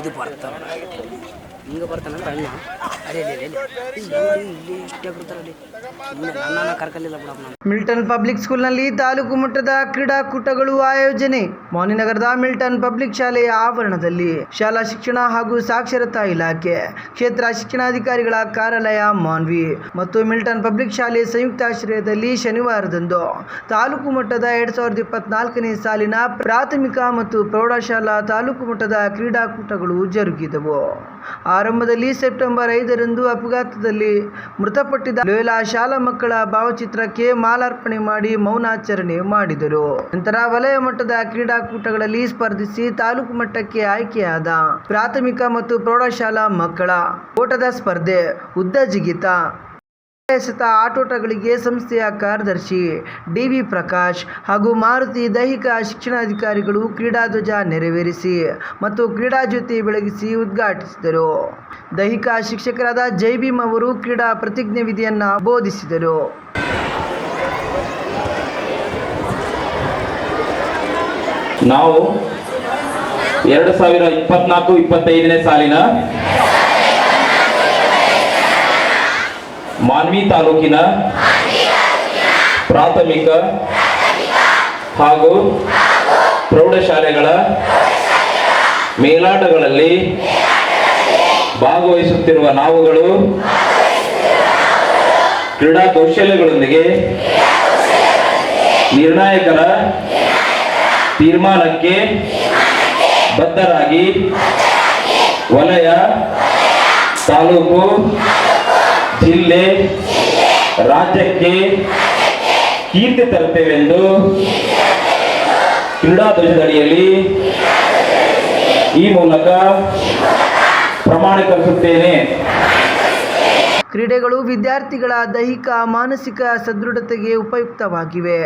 இது பார்த்தோம் ಹಿಂಗೆ ಬರ್ತಾನಂದ್ರೆ ಅಣ್ಣ. ಅದೇ ಇಲ್ಲಿ ಇಷ್ಟೇ ಕರ್ಕಲಿಲ್ಲ ಬಿಡಪ್ಪ ಮಿಲ್ಟನ್ ಪಬ್ಲಿಕ್ ಸ್ಕೂಲ್ನಲ್ಲಿ ತಾಲೂಕು ಮಟ್ಟದ ಕ್ರೀಡಾಕೂಟಗಳು ಆಯೋಜನೆ. ಮೌನಿನಗರದ ಮಿಲ್ಟನ್ ಪಬ್ಲಿಕ್ ಶಾಲೆಯ ಆವರಣದಲ್ಲಿ ಶಾಲಾ ಶಿಕ್ಷಣ ಹಾಗೂ ಸಾಕ್ಷರತಾ ಇಲಾಖೆ, ಕ್ಷೇತ್ರ ಶಿಕ್ಷಣಾಧಿಕಾರಿಗಳ ಕಾರ್ಯಾಲಯ ಮಾನ್ವಿ ಮತ್ತು ಮಿಲ್ಟನ್ ಪಬ್ಲಿಕ್ ಶಾಲೆ ಸಂಯುಕ್ತಾಶ್ರಯದಲ್ಲಿ ಶನಿವಾರದಂದು ತಾಲೂಕು ಮಟ್ಟದ ಎರಡ್ ಸಾವಿರದ ಇಪ್ಪತ್ನಾಲ್ಕನೇ ಸಾಲಿನ ಪ್ರಾಥಮಿಕ ಮತ್ತು ಪ್ರೌಢಶಾಲಾ ತಾಲೂಕು ಮಟ್ಟದ ಕ್ರೀಡಾಕೂಟಗಳು ಜರುಗಿದವು. ಆರಂಭದಲ್ಲಿ ಸೆಪ್ಟೆಂಬರ್ ಐದರಂದು ಅಪಘಾತದಲ್ಲಿ ಮೃತಪಟ್ಟಿದ್ದ ಲೋಯಲಾ ಶಾಲಾ ಮಕ್ಕಳ ಭಾವಚಿತ್ರಕ್ಕೆ ಮಾಲಾರ್ಪಣೆ ಮಾಡಿ ಮೌನಾಚರಣೆ ಮಾಡಿದರು. ನಂತರ ವಲಯ ಮಟ್ಟದ ಕ್ರೀಡಾಕೂಟಗಳಲ್ಲಿ ಸ್ಪರ್ಧಿಸಿ ತಾಲೂಕು ಮಟ್ಟಕ್ಕೆ ಆಯ್ಕೆಯಾದ ಪ್ರಾಥಮಿಕ ಮತ್ತು ಪ್ರೌಢಶಾಲಾ ಮಕ್ಕಳ ಓಟದ ಸ್ಪರ್ಧೆ, ಉದ್ದ ಜಿಗಿತ ಎಸೆತ ಆಟೋಟಗಳಿಗೆ ಸಂಸ್ಥೆಯ ಕಾರ್ಯದರ್ಶಿ ಡಿವಿ ಪ್ರಕಾಶ್ ಹಾಗೂ ಮಾರುತಿ ದೈಹಿಕ ಶಿಕ್ಷಣಾಧಿಕಾರಿಗಳು ಕ್ರೀಡಾಧ್ವಜ ನೆರವೇರಿಸಿ ಮತ್ತು ಕ್ರೀಡಾ ಜ್ಯೋತಿ ಬೆಳಗಿಸಿ ಉದ್ಘಾಟಿಸಿದರು. ದೈಹಿಕ ಶಿಕ್ಷಕರಾದ ಜೈಭೀಮ್ ಅವರು ಕ್ರೀಡಾ ಪ್ರತಿಜ್ಞೆ ವಿಧಿಯನ್ನು ಬೋಧಿಸಿದರು. ನಾವು ಎರಡು ಸಾವಿರ ಇಪ್ಪತ್ನಾಲ್ಕು, ಇಪ್ಪತ್ತೈದನೇ ಸಾಲಿನ ಮಾನ್ವಿ ತಾಲೂಕಿನ ಪ್ರಾಥಮಿಕ ಹಾಗೂ ಪ್ರೌಢಶಾಲೆಗಳ ಮೇಲಾಟಗಳಲ್ಲಿ ಭಾಗವಹಿಸುತ್ತಿರುವ ನಾವುಗಳು ಕ್ರೀಡಾ ಕೌಶಲ್ಯಗಳೊಂದಿಗೆ ನಿರ್ಣಾಯಕರ ತೀರ್ಮಾನಕ್ಕೆ ಬದ್ಧರಾಗಿ ವಲಯ ತಾಲೂಕು ಜಿಲ್ಲೆ ರಾಜ್ಯಕ್ಕೆ ಕೀರ್ತಿ ತರುತ್ತೇವೆಂದು ಕ್ರೀಡಾ ಧ್ವಜದಡಿಯಲ್ಲಿ ಈ ಮೂಲಕ ಪ್ರಮಾಣೀಕರಿಸುತ್ತೇನೆ. ಕ್ರೀಡೆಗಳು ವಿದ್ಯಾರ್ಥಿಗಳ ದೈಹಿಕ, ಮಾನಸಿಕ ಸದೃಢತೆಗೆ ಉಪಯುಕ್ತವಾಗಿವೆ.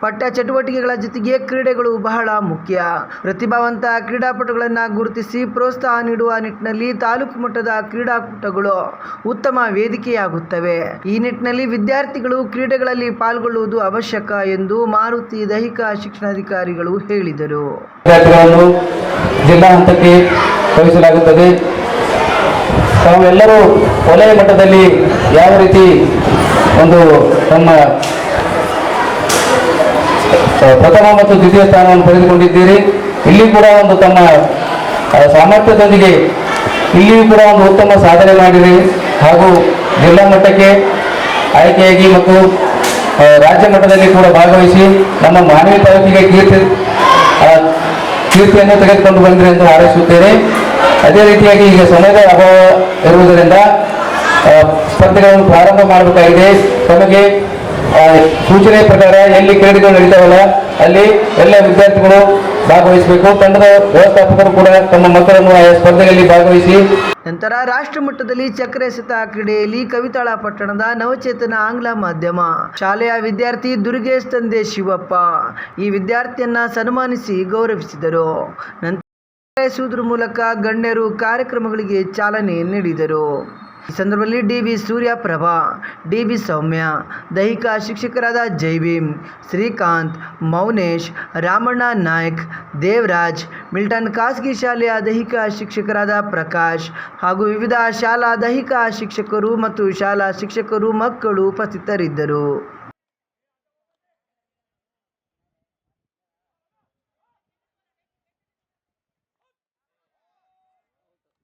ಪಠ್ಯ ಚಟುವಟಿಕೆಗಳ ಜೊತೆಗೆ ಕ್ರೀಡೆಗಳು ಬಹಳ ಮುಖ್ಯ. ಪ್ರತಿಭಾವಂತ ಕ್ರೀಡಾಪಟುಗಳನ್ನು ಗುರುತಿಸಿ ಪ್ರೋತ್ಸಾಹ ನೀಡುವ ನಿಟ್ಟಿನಲ್ಲಿ ತಾಲೂಕು ಮಟ್ಟದ ಕ್ರೀಡಾಕೂಟಗಳು ಉತ್ತಮ ವೇದಿಕೆಯಾಗುತ್ತವೆ. ಈ ನಿಟ್ಟಿನಲ್ಲಿ ವಿದ್ಯಾರ್ಥಿಗಳು ಕ್ರೀಡೆಗಳಲ್ಲಿ ಪಾಲ್ಗೊಳ್ಳುವುದು ಅವಶ್ಯಕ ಎಂದು ಮಾರುತಿ ದೈಹಿಕ ಶಿಕ್ಷಣಾಧಿಕಾರಿಗಳು ಹೇಳಿದರು. ಜಿಲ್ಲಾ ಹಂತಕ್ಕೆ ಕಳಿಸಲಾಗುತ್ತದೆ ತಾವೆಲ್ಲರೂ ವಲಯ ಮಟ್ಟದಲ್ಲಿ ಯಾವ ರೀತಿ ಒಂದು ತಮ್ಮ ಪ್ರಥಮ ಮತ್ತು ದ್ವಿತೀಯ ಸ್ಥಾನವನ್ನು ಪಡೆದುಕೊಂಡಿದ್ದೀರಿ, ಇಲ್ಲಿ ಕೂಡ ಒಂದು ತಮ್ಮ ಸಾಮರ್ಥ್ಯದೊಂದಿಗೆ ಇಲ್ಲಿಯೂ ಕೂಡ ಒಂದು ಉತ್ತಮ ಸಾಧನೆ ಮಾಡಿರಿ. ಹಾಗೂ ಜಿಲ್ಲಾ ಮಟ್ಟಕ್ಕೆ ಆಯ್ಕೆಯಾಗಿ ಮತ್ತು ರಾಜ್ಯ ಮಟ್ಟದಲ್ಲಿ ಕೂಡ ಭಾಗವಹಿಸಿ ನಮ್ಮ ಮಾನವೀಯ ತಾಲೂಕಿಗೆ ಕೀರ್ತಿ ಕೀರ್ತಿಯನ್ನು ತೆಗೆದುಕೊಂಡು ಬಂದಿರಿ ಎಂದು ಹಾರೈಸುತ್ತೇನೆ. ಅದೇ ರೀತಿಯಾಗಿ ಈಗ ಸಮಯದ ಅಭಾವ ಇರುವುದರಿಂದ ಸ್ಪರ್ಧೆಗಳನ್ನು ಪ್ರಾರಂಭ ಮಾಡಬೇಕಾಗಿದೆ. ತಮಗೆ ಸೂಚನೆ ಪ್ರಕಾರ ಎಲ್ಲಿ ಕ್ರೀಡೆಗಳು ನಡೀತಾವಲ್ಲ, ಅಲ್ಲಿ ಎಲ್ಲ ವಿದ್ಯಾರ್ಥಿಗಳು ಭಾಗವಹಿಸಬೇಕು. ತಂಡದ ವ್ಯವಸ್ಥಾಪಕರು ಕೂಡ ತಮ್ಮ ಮಕ್ಕಳನ್ನು ಆಯಾ ಸ್ಪರ್ಧೆಯಲ್ಲಿ ಭಾಗವಹಿಸಿ. ನಂತರ ರಾಷ್ಟ್ರ ಮಟ್ಟದಲ್ಲಿ ಚಕ್ರ ಎಸೆತ ಕ್ರೀಡೆಯಲ್ಲಿ ಕವಿತಾಳ ಪಟ್ಟಣದ ನವಚೇತನ ಆಂಗ್ಲ ಮಾಧ್ಯಮ ಶಾಲೆಯ ವಿದ್ಯಾರ್ಥಿ ದುರ್ಗೇಶ್ ತಂದೆ ಶಿವಪ್ಪ ಈ ವಿದ್ಯಾರ್ಥಿಯನ್ನ ಸನ್ಮಾನಿಸಿ ಗೌರವಿಸಿದರು. ಎಸೆಯುವುದರ ಮೂಲಕ ಗಣ್ಯರು ಕಾರ್ಯಕ್ರಮಗಳಿಗೆ ಚಾಲನೆ ನೀಡಿದರು. ಈ ಸಂದರ್ಭದಲ್ಲಿ D V Suryaprabha, D V Soumya, ದೈಹಿಕ ಶಿಕ್ಷಕರಾದ ಜೈಭೀಮ್, ಶ್ರೀಕಾಂತ್, ಮೌನೇಶ್, ರಾಮಣ್ಣ ನಾಯ್ಕ್, ದೇವರಾಜ್, ಮಿಲ್ಟನ್ ಖಾಸಗಿ ಶಾಲೆಯ ದೈಹಿಕ ಶಿಕ್ಷಕರಾದ ಪ್ರಕಾಶ್ ಹಾಗೂ ವಿವಿಧ ಶಾಲಾ ದೈಹಿಕ ಶಿಕ್ಷಕರು ಮತ್ತು ಶಾಲಾ ಶಿಕ್ಷಕರು ಮಕ್ಕಳು ಉಪಸ್ಥಿತರಿದ್ದರು.